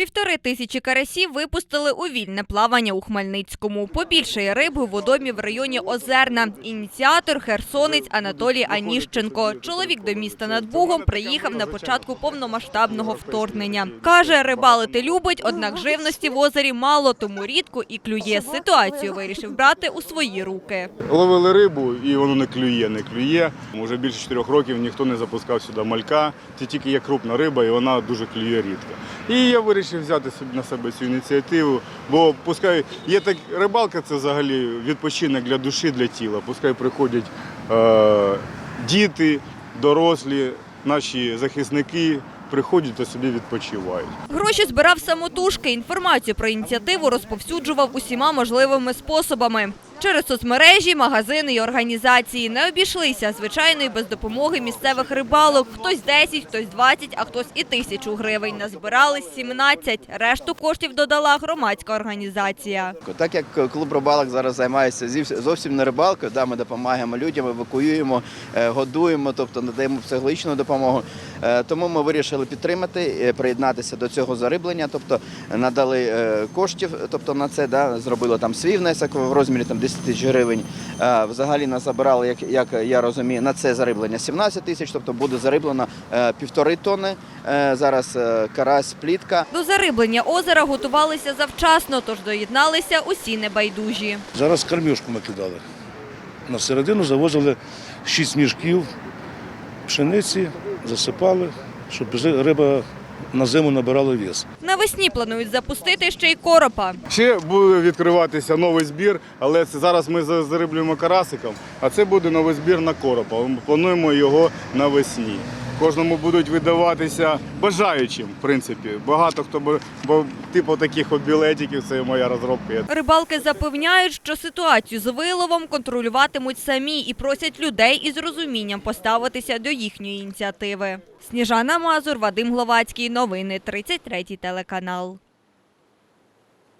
Півтори тисячі карасів випустили у вільне плавання у Хмельницькому. Побільшає риби у водомі в районі Озерна. Ініціатор – херсонець Анатолій Аніщенко. Чоловік до міста над Бугом приїхав на початку повномасштабного вторгнення. Каже, рибалити любить, однак живності в озері мало, тому рідко і клює. Ситуацію вирішив брати у свої руки. Ловили рибу і воно не клює, не клює. Уже більше чотирьох років ніхто не запускав сюди малька. Це тільки є крупна риба і вона дуже клює рідко. І я вирішив взяти собі на себе цю ініціативу, бо пускай є так рибалка, це взагалі відпочинок для душі, для тіла. Пускай приходять е, діти, дорослі, наші захисники. Приходять та собі відпочивають. Гроші збирав самотужки. Інформацію про ініціативу розповсюджував усіма можливими способами. Через соцмережі, магазини і організації не обійшлися, звичайно, і без допомоги місцевих рибалок. Хтось 10, хтось 20, а хтось і тисячу гривень. Назбирали 17. Решту коштів додала громадська організація. Так як клуб рибалок зараз займається зовсім не рибалкою, да, ми допомагаємо людям, евакуюємо, е, годуємо, тобто надаємо психологічну допомогу. Е, Тому ми вирішили підтримати, е, приєднатися до цього зариблення, тобто надали коштів, тобто на це да, зробили там свій внесок в розмірі там 10 тисяч гривень. Е, Взагалі нас забирали, як, як я розумію, на це зариблення 17 тисяч, тобто буде зариблено е, півтори тонни. Е, Зараз карась, плітка. До зариблення озера готувалися завчасно, тож доєдналися усі небайдужі. Зараз корміжку ми кидали. На середину завозили 6 мішків пшениці, засипали, щоб риба на зиму набирали віз. Навесні планують запустити ще й коропа. Ще буде відкриватися новий збір, але це зараз ми зариблюємо карасиком, а це буде новий збір на коропа. Ми плануємо його навесні. Кожному будуть видаватися бажаючим, в принципі. Багато хто бо, бо типу таких от білетиків, це моя розробка. Рибалки запевняють, що ситуацію з виловом контролюватимуть самі і просять людей із розумінням поставитися до їхньої ініціативи. Сніжана Мазур, Вадим Гловацький. Новини 33 телеканал.